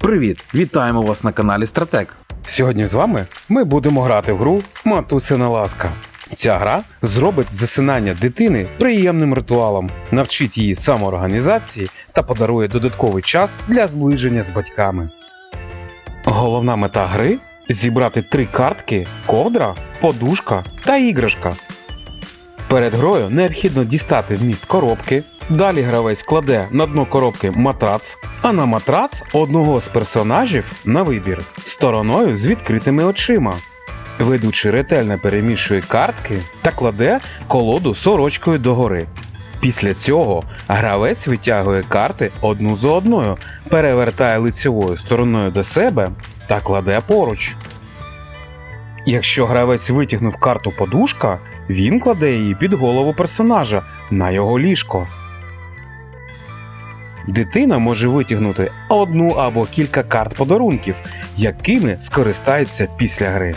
Привіт! Вітаємо вас на каналі Стратек. Сьогодні з вами ми будемо грати в гру Матусина ласка. Ця гра зробить засинання дитини приємним ритуалом, навчить її самоорганізації та подарує додатковий час для зближення з батьками. Головна мета гри зібрати три картки, ковдра, подушка та іграшка. Перед грою необхідно дістати вміст коробки. Далі гравець кладе на дно коробки матрац, а на матрац одного з персонажів на вибір стороною з відкритими очима. Ведучий ретельно перемішує картки та кладе колоду сорочкою догори. Після цього гравець витягує карти одну за одною, перевертає лицевою стороною до себе та кладе поруч. Якщо гравець витягнув карту подушка, він кладе її під голову персонажа на його ліжко. Дитина може витягнути одну або кілька карт подарунків, якими скористається після гри.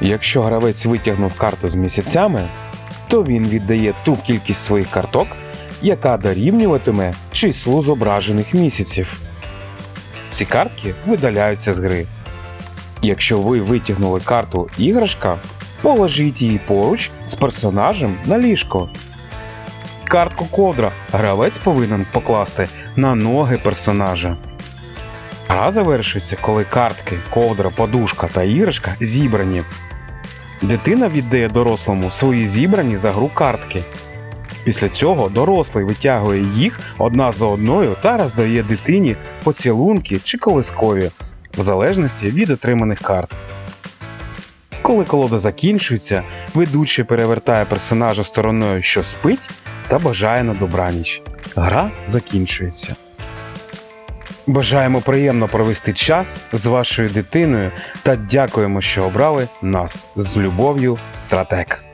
Якщо гравець витягнув карту з місяцями, то він віддає ту кількість своїх карток, яка дорівнюватиме числу зображених місяців. Ці картки видаляються з гри. Якщо ви витягнули карту іграшка, положіть її поруч з персонажем на ліжко. Картку ковдра гравець повинен покласти на ноги персонажа. Гра завершується, коли картки, ковдра, подушка та іграшка зібрані. Дитина віддає дорослому свої зібрані за гру картки. Після цього дорослий витягує їх одна за одною та роздає дитині поцілунки чи колискові, в залежності від отриманих карт. Коли колода закінчується, ведучий перевертає персонажа стороною, що спить, та бажає на добраніч. Гра закінчується. Бажаємо приємно провести час з вашою дитиною та дякуємо, що обрали нас з любов'ю Стратек.